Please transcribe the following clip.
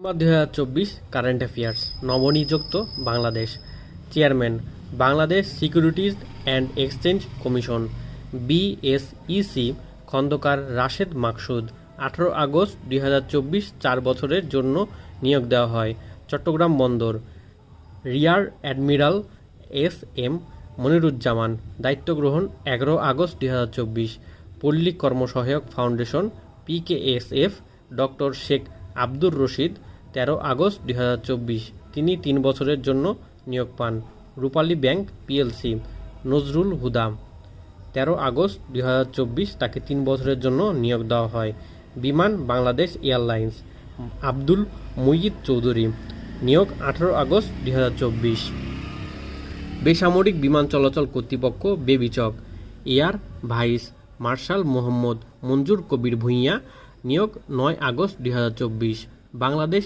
দুই হাজার চব্বিশ কারেন্ট অ্যাফেয়ার্স নবনিযুক্ত Bangladesh chairman, Bangladesh securities and exchange commission BSEC Khandaker Rashed Maksud. আঠারো আগস্ট দুই হাজার চব্বিশ চার বছরের জন্য নিয়োগ দেওয়া হয় চট্টগ্রাম বন্দর। Rear admiral S M Moniruzzaman, দায়িত্ব গ্রহণ এগারো আগস্ট দুই হাজার চব্বিশ। Palli Karma-Sahayak foundation PKSF doctor Sheikh Abdur Rashid তেরো আগস্ট দুই তিনি তিন বছরের জন্য নিয়োগ পান। রূপালী ব্যাংক পিএলসি, নজরুল হুদা তেরো আগস্ট দুই হাজার চব্বিশ তাকে তিন বছরের জন্য নিয়োগ দেওয়া হয়। বিমান বাংলাদেশ এয়ারলাইন্স, আব্দুল মুইয়িদ চৌধুরী। নিয়োগ আঠারো আগস্ট দুই হাজার চব্বিশ। বেসামরিক বিমান চলাচল কর্তৃপক্ষ বেবিচক। Air vice marshal Mohammad Manjur Kabir Bhuiyan নিয়োগ নয় আগস্ট দুই হাজার চব্বিশ। বাংলাদেশ